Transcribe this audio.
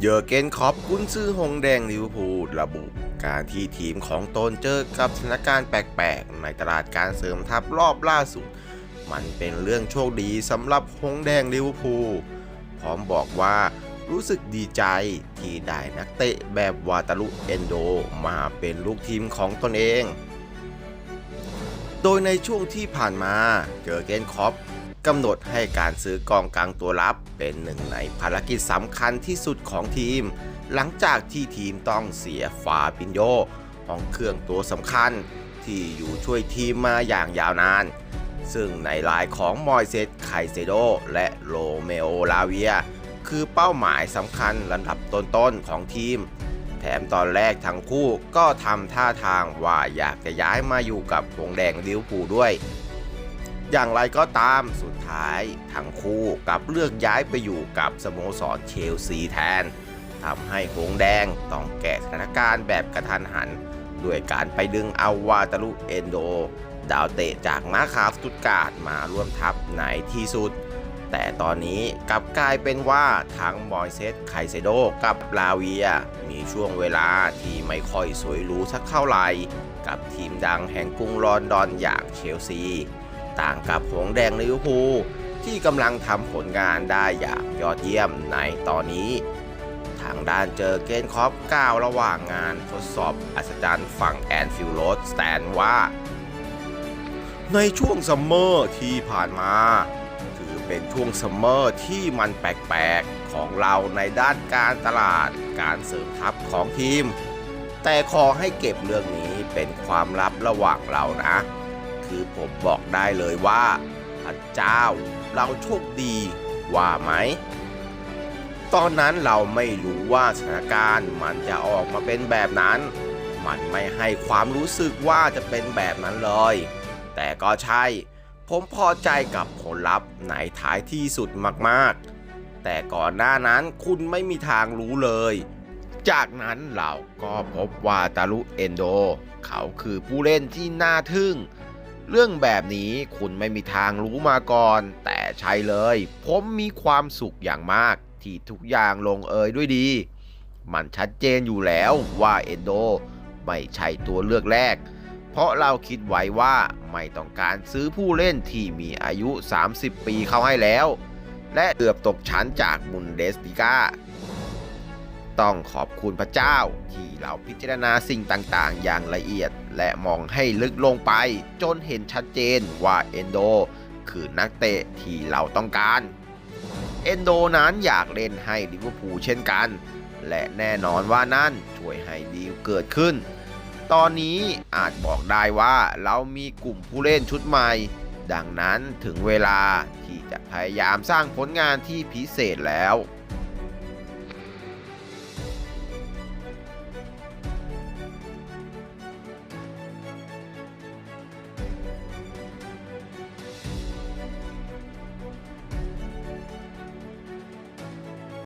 เยอร์เกนคอปกุนซือหงแดงลิเวอร์พูลระบุ การที่ทีมของตนเจอกับสถานการณ์แปลกๆ ในตลาดการเสริมทัพรอบล่าสุด มันเป็นเรื่องโชคดีสำหรับหงแดงลิเวอร์พูลพร้อมบอกว่ารู้สึกดีใจที่ได้นักเตะแบบวาตาลุเอนโดมาเป็นลูกทีมของตนเอง โดยในช่วงที่ผ่านมาเจอเกนคอป กำหนดให้การซื้อกองกลางตัวรับเป็นหนึ่งในภารกิจสำคัญที่สุดของทีม หลังจากที่ทีมต้องเสียฟาปินโยของเครื่องตัวสำคัญที่อยู่ช่วยทีมมาอย่างยาวนาน ซึ่งในลายของมอยเซตไคเซโดและโรเมโอลาเวีย คือเป้าหมายสำคัญลำดับต้นๆของทีม แถมตอนแรกทั้งคู่ก็ทำท่าทางว่าอยากจะย้ายมาอยู่กับวงแดงลิวอร์พูด้วย อย่างไรก็ตามสุดท้ายทั้งคู่กับเลือกย้ายไปอยู่กับสโมสรเชลซีแทนทำให้หงแดงต้องแก้สถานการณ์แบบกระทันหัน ด้วยการไปดึงเอาวาตาลุเอนโด ดาวเตะจากมาคาสตุตการ์ดมาร่วมทัพในที่สุด แต่ตอนนี้กลับกลายเป็นว่าทั้งมอยเซสไคเซโดกับลาเวีย มีช่วงเวลาที่ไม่ค่อยสวยหรูสักเท่าไหร่ กับทีมดังแห่งกรุงลอนดอนอย่างเชลซี ต่างกับหงแดงลิเวอร์พูลที่กำลังทำผลงานได้อย่างยอดเยี่ยมในตอนนี้ ทางด้านเจอเกนคอปก้าวระหว่างงานทดสอบอัศจรรย์ฝั่งแอนฟิลโรสแตนว่า ในช่วงซัมเมอร์ที่ผ่านมาถือเป็นช่วงซัมเมอร์ที่มันแปลกๆ ของเราในด้านการตลาดการเสริมทัพของทีม แต่ขอให้เก็บเรื่องนี้เป็นความลับระหว่างเรานะ คือผมบอกได้เลยว่าพระเจ้าเราโชคดีว่าไหม ตอนนั้นเราไม่รู้ว่าสถานการณ์มันจะออกมาเป็นแบบนั้น มันไม่ให้ความรู้สึกว่าจะเป็นแบบนั้นเลย แต่ก็ใช่ ผมพอใจกับผลลัพธ์ในท้ายที่สุดมากๆ แต่ก่อนหน้านั้นคุณไม่มีทางรู้เลย จากนั้นเราก็พบว่าตาลุเอนโด เขาคือผู้เล่นที่น่าทึ่ง เรื่องแบบนี้คุณไม่มีทางรู้มาก่อน แต่ใช่เลย ผมมีความสุขอย่างมาก ที่ทุกอย่างลงเอยด้วยดี มันชัดเจนอยู่แล้วว่าเอนโด ไม่ใช่ตัวเลือกแรก เพราะเราคิดไว้ว่าไม่ต้องการซื้อผู้เล่นที่มีอายุ 30 ปีเข้าให้แล้ว และเกือบตกชั้นจากบุนเดสติก้า ต้องขอบคุณพระเจ้า ที่เราพิจารณาสิ่งต่างๆ อย่างละเอียด และมองให้ลึกลงไป จนเห็นชัดเจนว่าเอนโด คือนักเตะที่เราต้องการ เอนโดนั้นอยากเล่นให้ลิเวอร์พูลเช่นกัน และแน่นอนว่านั่นช่วยให้ดีลเกิดขึ้น ตอนนี้อาจบอกได้ว่าเรามีกลุ่มผู้เล่นชุดใหม่ ดังนั้นถึงเวลาที่จะพยายามสร้างผลงานที่พิเศษแล้ว